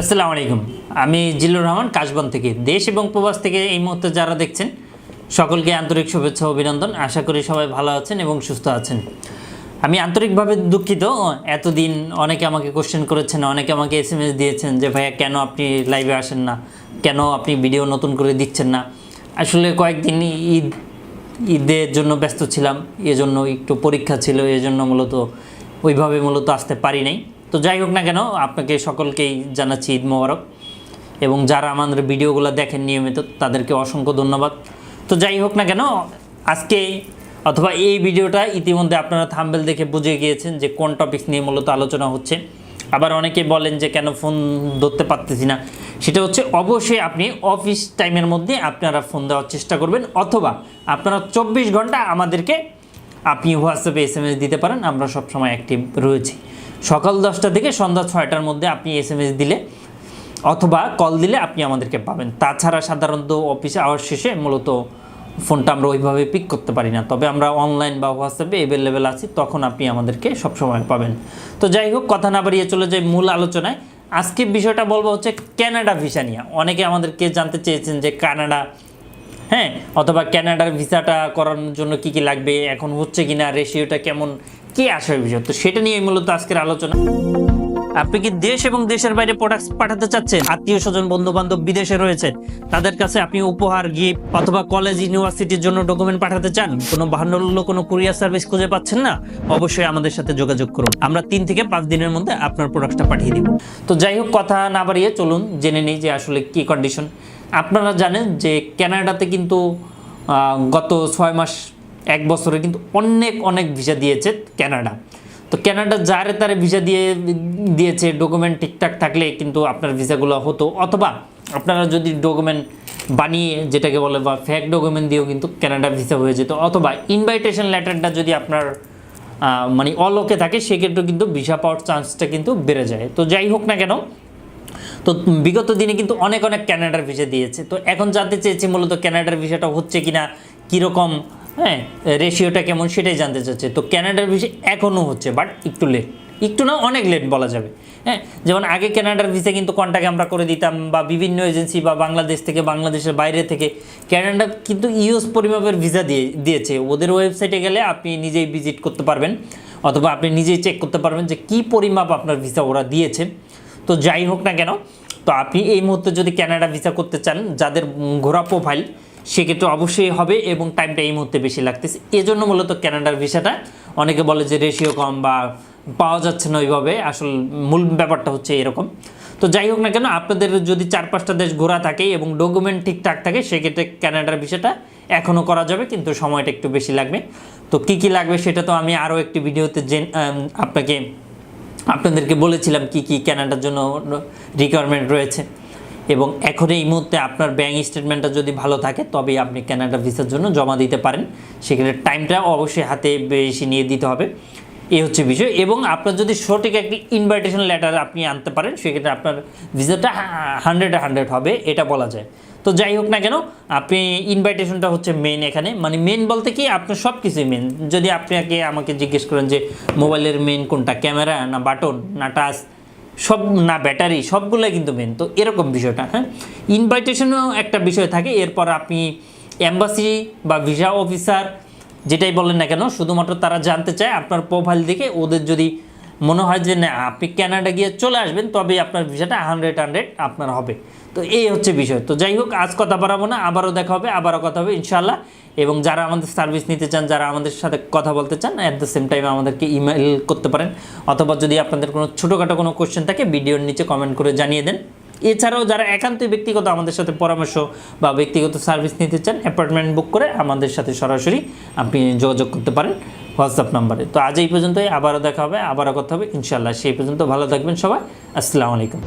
আসসালামু আলাইকুম। আমি জিল্লুর রহমান, কাশবন থেকে। দেশ এবং প্রবাস থেকে এই মুহূর্তে যারা দেখছেন, সকলকে আন্তরিক শুভেচ্ছা অভিনন্দন। আশা করি সবাই ভালো আছেন এবং সুস্থ আছেন। আমি আন্তরিকভাবে দুঃখিত। এতদিন অনেকে আমাকে কোশ্চেন করেছেন, অনেকে আমাকে এস দিয়েছেন যে, ভাইয়া, কেন আপনি লাইভে আসেন না? কেন আপনি ভিডিও নতুন করে দিচ্ছেন না? আসলে কয়েকদিন ঈদ, ঈদের জন্য ব্যস্ত ছিলাম। এজন্য একটু পরীক্ষা ছিল, এজন্য মূলত ওইভাবে মূলত আসতে পারি নাই। তো যাই হোক না কেন, আপনাকে সকলকেই জানাচ্ছি ঈদ মোবারক। এবং যারা আমাদের ভিডিওগুলো দেখেন নিয়মিত, তাদেরকে অসংখ্য ধন্যবাদ। তো যাই হোক না কেন আজকে অথবা এই ভিডিওটা ইতিমধ্যে আপনারা থাম্বেল দেখে বুঝে গিয়েছেন যে কোন টপিকস নিয়ে মূলত আলোচনা হচ্ছে। আবার অনেকে বলেন যে কেন ফোন ধরতে পারতেছি না। সেটা হচ্ছে অবশ্যই আপনি অফিস টাইমের মধ্যে আপনারা ফোন দেওয়ার চেষ্টা করবেন, অথবা আপনারা চব্বিশ ঘণ্টা আমাদেরকে আপনি হোয়াটসঅ্যাপে এস দিতে পারেন, আমরা সবসময় অ্যাক্টিভ রয়েছি। সকাল দশটা থেকে সন্ধ্যা ছয়টার মধ্যে আপনি এস দিলে অথবা কল দিলে আপনি আমাদেরকে পাবেন। তাছাড়া সাধারণত অফিসে আওয়ার শেষে মূলত ফোনটা আমরা ওইভাবে পিক করতে পারি না। তবে আমরা অনলাইন বা হোয়াটসঅ্যাপে অ্যাভেলেবেল আছি, তখন আপনি আমাদেরকে সবসময় পাবেন। তো যাই হোক, কথা না বাড়িয়ে চলে যাই মূল আলোচনায়। আজকে বিষয়টা বলব হচ্ছে ক্যানাডা ভিসা নিয়ে। অনেকে আমাদেরকে জানতে চেয়েছেন যে কানাডা হ্যাঁ অথবা ক্যানাডার ভিসাটা করানোর জন্য কি কি লাগবে, এখন হচ্ছে কিনা, রেশিওটা কেমন, কি আসার বিষয় তো সেটা নিয়ে মূলত আজকের আলোচনা। আপনি কি দেশ এবং দেশের বাইরে প্রোডাক্টস পাঠাতে চাচ্ছেন? আত্মীয় স্বজন বন্ধু বান্ধব বিদেশে রয়েছেন তাদের কাছে আপনি উপহার গিফট অথবা কলেজ ইউনিভার্সিটির জন্য ডকুমেন্ট পাঠাতে চান? কোনো ভান্ডল্য কোনো কুরিয়ার সার্ভিস খুঁজে পাচ্ছেন না? অবশ্যই আমাদের সাথে যোগাযোগ করুন। আমরা তিন থেকে পাঁচ দিনের মধ্যে আপনার প্রোডাক্টটা পাঠিয়ে দিব। তো যাই হোক, কথা না বাড়িয়ে চলুন, জেনে নিই যে আসলে কি কন্ডিশন আপনারা জানেন যে কানাডাতে কিন্তু গত ছয় মাস, এক বছরে কিন্তু অনেক অনেক ভিসা দিয়েছে কানাডা তো কানাডা যারে তারে ভিসা দিয়ে, দিয়েছে ডকুমেন্ট ঠিকঠাক থাকলে কিন্তু আপনার ভিসাগুলো হতো। অথবা আপনারা যদি ডকুমেন্ট বানিয়ে, যেটাকে বলে বা ফ্যাক ডকুমেন্ট দিয়েও কিন্তু কানাডা ভিসা হয়ে যেত, অথবা ইনভাইটেশন লেটারটা যদি আপনার মানে অলোকে থাকে, সেক্ষেত্রেও কিন্তু ভিসা পাওয়ার চান্সটা কিন্তু বেড়ে যায়। তো যাই হোক না কেন তো বিগত দিনে কিন্তু অনেক অনেক ক্যানাডার ভিসা দিয়েছে। তো এখন জানতে চেয়েছি মূলত ক্যানাডার ভিসাটা হচ্ছে কিনা, কীরকম হ্যাঁ রেশিওটা কেমন সেটাই জানতে চাচ্ছে। তো ক্যানাডার ভিসা এখনও হচ্ছে বাট একটু লেট একটু না, অনেক লেট বলা যাবে। হ্যাঁ যেমন আগে ক্যানাডার ভিসা কিন্তু কন্ট্যাক্ট আমরা করে দিতাম, বা বিভিন্ন এজেন্সি বা বাংলাদেশ থেকে, বাংলাদেশের বাইরে থেকে। ক্যানাডা কিন্তু ইউএস পরিমাপের ভিসা দিয়ে, দিয়েছে। ওদের ওয়েবসাইটে গেলে আপনি নিজেই ভিজিট করতে পারবেন, অথবা আপনি নিজেই চেক করতে পারবেন যে কী পরিমাপ আপনার ভিসা ওরা দিয়েছে। তো যাই হোক না কেন, তো আপনি এই মুহূর্তে যদি কানাডা ভিসা করতে চান, যাদের ঘোরা প্রোফাইল সেক্ষেত্রে অবশ্যই হবে এবং টাইমটা এই মুহূর্তে বেশি লাগতেছে। এজন্য মূলত কানাডার ভিসাটা অনেকে বলে যে রেশিও কম বা পাওয়া যাচ্ছে না ওইভাবে, আসল মূল ব্যাপারটা হচ্ছে এরকম। তো যাই হোক না কেন, আপনাদের যদি চার পাঁচটা দেশ ঘোরা থাকে এবং ডকুমেন্ট ঠিকঠাক থাকে, সেক্ষেত্রে কানাডার ভিসাটা এখনও করা যাবে, কিন্তু সময়টা একটু বেশি লাগবে। তো কি কি লাগবে সেটা তো আমি আরও একটি ভিডিওতে জেন আপনাকে আপনাদেরকে বলেছিলাম কি কি কেনাটার জন্য রিকোয়ারমেন্ট রয়েছে। এবং এখন এই মুহূর্তে আপনার ব্যাঙ্ক স্টেটমেন্টটা যদি ভালো থাকে, তবেই আপনি কানাডা ভিসার জন্য জমা দিতে পারেন। সেক্ষেত্রে টাইমটা অবশ্যই হাতে বেশি নিয়ে দিতে হবে। এই হচ্ছে বিষয়। এবং আপনার যদি সঠিক একটি ইনভাইটেশন লেটার আপনি আনতে পারেন, সেক্ষেত্রে আপনার ভিসাটা হান্ড্রেডে হান্ড্রেড হবে, এটা বলা যায়। তো যাই হোক না কেন, আপনি ইনভাইটেশনটা হচ্ছে মেন এখানে। মানে মেন বলতে কি, আপনার সব কিছুই মেন যদি আপনাকে আমাকে জিজ্ঞেস করেন যে মোবাইলের মেন কোনটা, ক্যামেরা না বাটন, না টাচ সব, না ব্যাটারি, সবগুলোই কিন্তু মেন তো এরকম বিষয়টা হ্যাঁ? ইনভাইটেশনও একটা বিষয় থাকে, এরপর আপনি অ্যাম্বাসি বা ভিসা অফিসার যেটাই বলেন না কেন, শুধুমাত্র তারা জানতে চায় আপনার প্রোফাইল দেখে, ওদের যদি মনে হয় যে না, আপনি ক্যানাডা গিয়ে চলে আসবেন তবে আপনার ভিসাটা হান্ড্রেড হান্ড্রেড আপনার হবে। তো এই হচ্ছে বিষয়। তো যাই হোক, আজ কথা বাড়াবো না, আবারও দেখা হবে, আবারও কথা হবে ইনশাল্লাহ এবং যারা আমাদের সার্ভিস নিতে চান, যারা আমাদের সাথে কথা বলতে চান অ্যাট দ্য সেম টাইম আমাদেরকে ইমেল করতে পারেন। অথবা যদি আপনাদের কোনো ছোটোখাটো কোনো কোশ্চেন থাকে, ভিডিওর নিচে কমেন্ট করে জানিয়ে দেন। এছাড়াও যারা একান্তই ব্যক্তিগত আমাদের সাথে পরামর্শ বা ব্যক্তিগত সার্ভিস নিতে চান অ্যাপার্টমেন্ট বুক করে আমাদের সাথে সরাসরি আপনি যোগাযোগ করতে পারেন। হোয়াটসঅ্যাপ নাম্বারে। তো আজ এই পর্যন্তই, আবারও দেখা হবে, আবারও কথা হবে। ইনশাল্লাহ সেই পর্যন্ত ভালো থাকবেন সবাই। আসসালামু আলাইকুম।